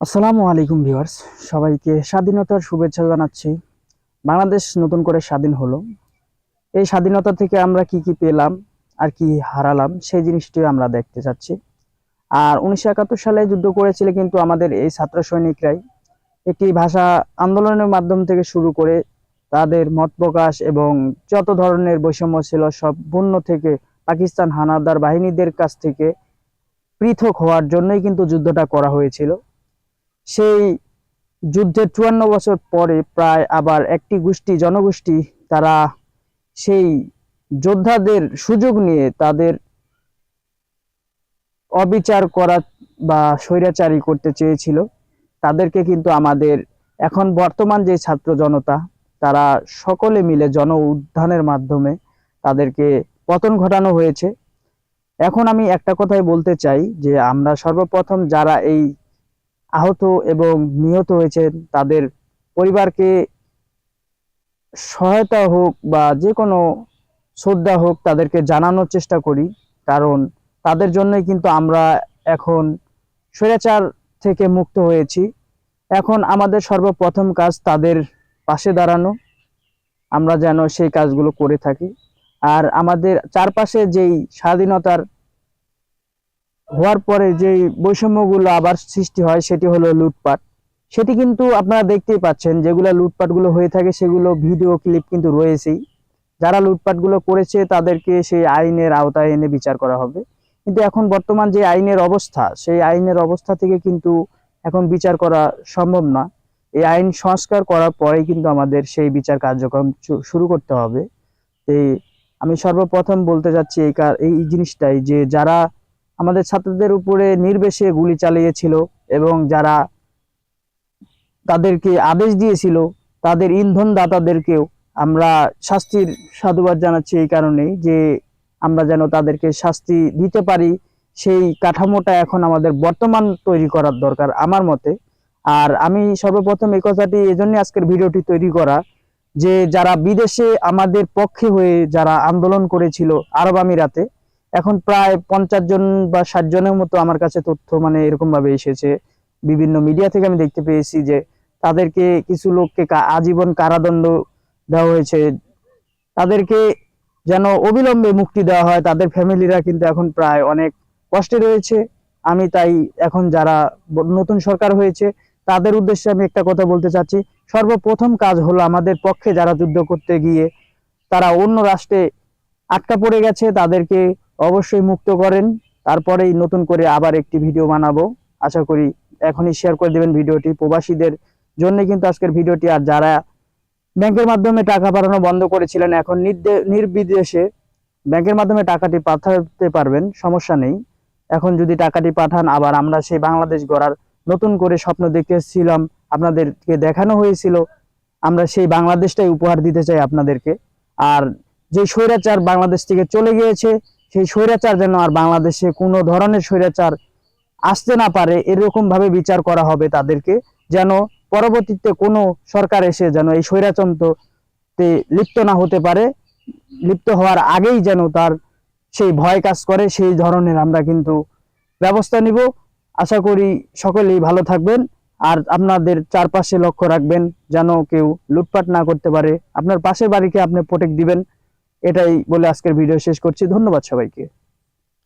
আসসালামু আলাইকুম ভিউয়ার্স। সবাইকে স্বাধীনতার শুভেচ্ছা জানাচ্ছি। বাংলাদেশ নতুন করে স্বাধীন হলো। এই স্বাধীনতা থেকে আমরা কি কি পেলাম আর কি হারালাম, সেই জিনিসটি আমরা দেখতে চাচ্ছি। আর উনিশশো একাত্তর সালে যুদ্ধ করেছিল কিন্তু আমাদের এই ছাত্র সৈনিকরাই একটি ভাষা আন্দোলনের মাধ্যম থেকে শুরু করে তাদের মত প্রকাশ এবং যত ধরনের বৈষম্য ছিল সব বন্য থেকে পাকিস্তান হানাদার বাহিনীদের কাছ থেকে পৃথক হওয়ার জন্যই কিন্তু যুদ্ধটা করা হয়েছিল। সেই যুদ্ধের চুয়ান্ন বছর পরে প্রায় আবার একটি গোষ্ঠী, জনগোষ্ঠী তারা সেই যোদ্ধাদের সুযোগ নিয়ে তাদের অবিচার করা বা স্বৈরাচারী করতে চেয়েছিল। তাদেরকে কিন্তু আমাদের এখন বর্তমান যে ছাত্র জনতা, তারা সকলে মিলে জন উত্থানের মাধ্যমে তাদেরকে পতন ঘটানো হয়েছে। এখন আমি একটা কথাই বলতে চাই যে আমরা সর্বপ্রথম যারা এই আহত এবং নিহত হয়েছেন, তাদের পরিবারকে সহায়তা হোক বা যে কোনো শ্রদ্ধা হোক তাদেরকে জানানোর চেষ্টা করি। কারণ তাদের জন্যই কিন্তু আমরা এখন স্বৈরাচার থেকে মুক্ত হয়েছি। এখন আমাদের সর্বপ্রথম কাজ তাদের পাশে দাঁড়ানো। আমরা যেন সেই কাজগুলো করে থাকি। আর আমাদের চারপাশে যেই স্বাধীনতার হওয়ার পরে যে বৈষম্যগুলো আবার সৃষ্টি হয়, সেটি হলো লুটপাট। সেটি কিন্তু আপনারা দেখতেই পাচ্ছেন, যেগুলো লুটপাটগুলো হয়ে থাকে, সেগুলো ভিডিও ক্লিপ কিন্তু রয়েছেই। যারা লুটপাটগুলো করেছে, তাদেরকে সেই আইনের আওতায় এনে বিচার করা হবে। কিন্তু এখন বর্তমান যে আইনের অবস্থা, সেই আইনের অবস্থা থেকে কিন্তু এখন বিচার করা সম্ভব না। এই আইন সংস্কার করার পরেই কিন্তু আমাদের সেই বিচার কার্যক্রম শুরু করতে হবে। এই আমি সর্বপ্রথম বলতে চাচ্ছি এই কার- এই জিনিসটাই যে যারা আমাদের ছাত্রদের উপরে নির্বেশে গুলি চালিয়েছিল এবং যারা তাদেরকে আদেশ দিয়েছিল, তাদের ইন্ধন দাতাদেরকেও আমরা শাস্তির সাধুবাদ জানাচ্ছি এই কারণেই যে আমরা যেন তাদেরকে শাস্তি দিতে পারি। সেই কাঠামোটা এখন আমাদের বর্তমান তৈরি করার দরকার আমার মতে। আর আমি সর্বপ্রথম এই কথাটি এজন্য আজকের ভিডিওটি তৈরি করা যে যারা বিদেশে আমাদের পক্ষে হয়ে যারা আন্দোলন করেছিল আরব আমিরাতে এখন প্রায় পঞ্চাশ জন বা ষাট জনের মতো আমার কাছে তথ্য মানে এরকম ভাবে এসেছে। বিভিন্ন মিডিয়া থেকে আমি দেখতে পেয়েছি যে তাদেরকে কিছু লোককে আজীবন কারাদণ্ড দেওয়া হয়েছে। তাদেরকে যেন অবিলম্বে মুক্তি দেওয়া হয়, তাদের ফ্যামিলিরা কিন্তু এখন প্রায় অনেক কষ্টে রয়েছে। আমি তাই এখন যারা নতুন সরকার হয়েছে, তাদের উদ্দেশ্যে আমি একটা কথা বলতে চাচ্ছি। সর্বপ্রথম কাজ হলো আমাদের পক্ষে যারা যুদ্ধ করতে গিয়ে তারা অন্য রাষ্ট্রে আটকা পড়ে গেছে, তাদেরকে অবশ্যই মুক্ত করেন। তারপরেই নতুন করে আবার একটি ভিডিও বানাবো। আশা করি এখনই শেয়ার করে দেবেন ভিডিওটি প্রবাসীদের জন্য কিন্তু আজকের ভিডিওটি আর যারা ব্যাংকের মাধ্যমে টাকা পাঠানো বন্ধ করেছিলেন, এখন নির্বিদেশে ব্যাংকের মাধ্যমে টাকাটি পাঠাতে পারবেন, সমস্যা নেই। এখন যদি টাকাটি পাঠান, আবার আমরা সেই বাংলাদেশ গড়ার নতুন করে স্বপ্ন দেখেছিলাম, আপনাদেরকে দেখানো হয়েছিল। আমরা সেই বাংলাদেশটাই উপহার দিতে চাই আপনাদেরকে। আর যে স্বৈরাচার বাংলাদেশ থেকে চলে গিয়েছে সেই স্বৈরাচার যেন আর বাংলাদেশে কোনো ধরনের স্বৈরাচার আসতে না পারে এরকম ভাবে বিচার করা হবে তাদেরকে, যেন পরবর্তীতে কোনো সরকার এসে যেন এই স্বৈরাতন্ত্রতে লিপ্ত না হতে পারে, লিপ্ত হওয়ার আগেই যেন তার সেই ভয় কাজ করে, সেই ধরনের আমরা কিন্তু ব্যবস্থা নিব। আশা করি সকলেই ভালো থাকবেন, আর আপনাদের চারপাশে লক্ষ্য রাখবেন যেন কেউ লুটপাট না করতে পারে। আপনার পাশের বাড়িকে আপনি প্রোটেক্ট দিবেন। এটাই বলে আজকের ভিডিও শেষ করছি। ধন্যবাদ সবাইকে।